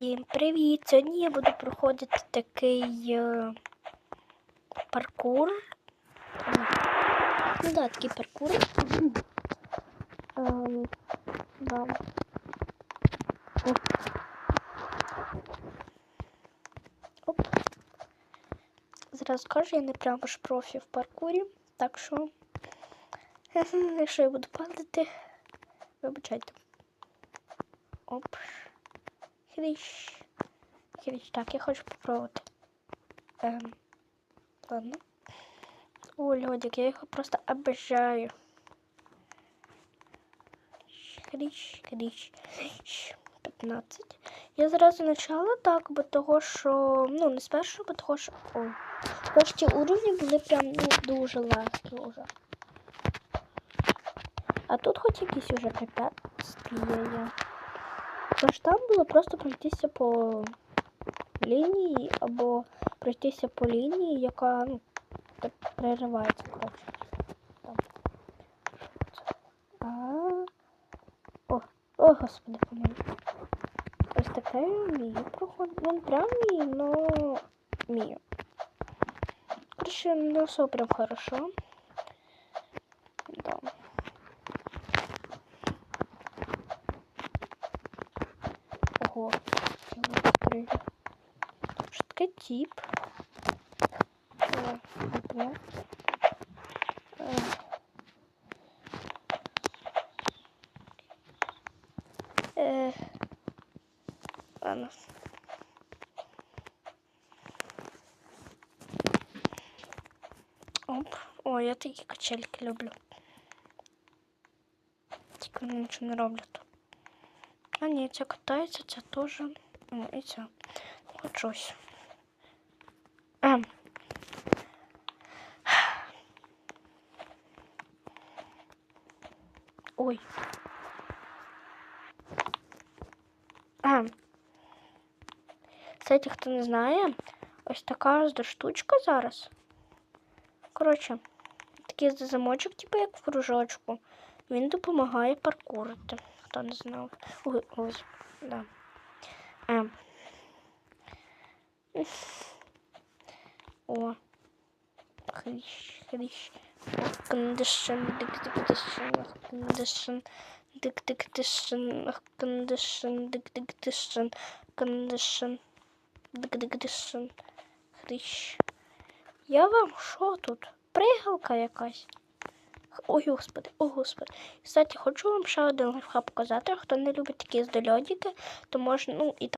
Всім привіт! Сьогодні я буду проходити такий е, паркур. Ну да, такий паркур. Ем, да. Оп. Оп. Зразу скажу, я не прямо ж профі в паркурі, так що, якщо я буду падати, вибачайте. Оп. Хріщ. Хріщ. Так, я хочу попробувати. Ем, ладно. О, льодик, я його просто обожаю. Хріщ, хріщ, хріщ. 15. Я зразу почала так, бо того, що... Ну, не спершу, бо того, що... О. Тож ті уровні були прям ну, дуже легкі вже. А тут хоч якісь уже препятствия є. Тож там було просто пройтися по лінії або пройтися по лінії, яка ну, так переривається, коротше. А. О, о, господи, помилуй. Ось таке вмію проходити. Ну, прям вмію, но вмію. Короче, не все прям хорошо. відкрию. Що таке тип? Е, ого. Е. Е. Ладно. Оп. О, я такі качельки люблю. Тільки вони нічого не роблять. А ні, ця катається, ця теж. О, і ця. Хоч щось. Ем. Ой. Ем. Кстати, хто не знає, ось така ось штучка зараз. Коротше, такий замочок, типу як в кружочку. Він допомагає паркурити. Хто не знав. Ой, ось, да. Ем. О. Дик дишн, кондишн, дик дик дишн, кондишн, дик дик дишн, кондишн, дик дик дишн. Хріщ. Я вам що тут? Пригалка якась? Ой, господи, о господи. Кстати, хочу вам ще один лайфхак показати. Хто не любить такі здольодики, то можна, ну, і